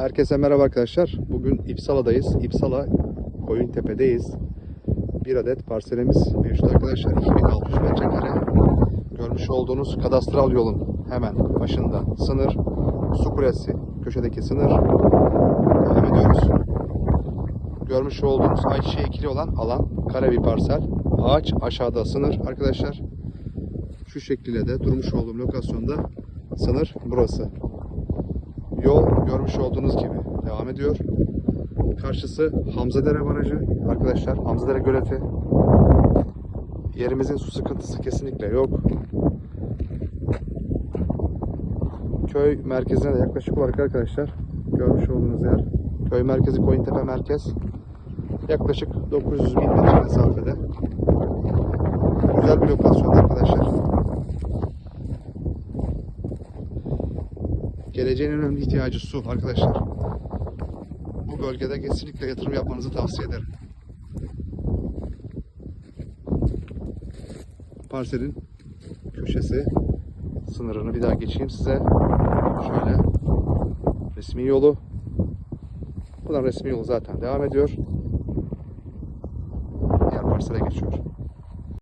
Herkese merhaba arkadaşlar. Bugün İpsala'dayız. İpsala Koyuntepe'deyiz. Bir adet parselimiz mevcut arkadaşlar. 2600 metrekare. Görmüş olduğunuz kadastral yolun hemen başında sınır. Su kulesi köşedeki sınır. Devam ediyoruz. Görmüş olduğunuz ayçiçeği ikili olan alan kare bir parsel. Ağaç aşağıda sınır arkadaşlar. Şu şekilde de durmuş olduğum lokasyonda sınır burası. Yol görmüş olduğunuz gibi devam ediyor. Karşısı Hamzadere Barajı. Arkadaşlar Hamzadere Göleti. Yerimizin su sıkıntısı kesinlikle yok. Köy merkezine de yaklaşık olarak arkadaşlar görmüş olduğunuz yer. Köy merkezi Koyuntepe merkez. Yaklaşık 900 bin metre mesafede. Güzel bir lokasyon arkadaşlar. Geleceğin en önemli ihtiyacı su arkadaşlar. Bu bölgede kesinlikle yatırım yapmanızı tavsiye ederim. Parselin köşesi sınırını bir daha geçeyim size. Şöyle resmi yolu. Buradan resmi yolu zaten devam ediyor. Diğer parsele geçiyor.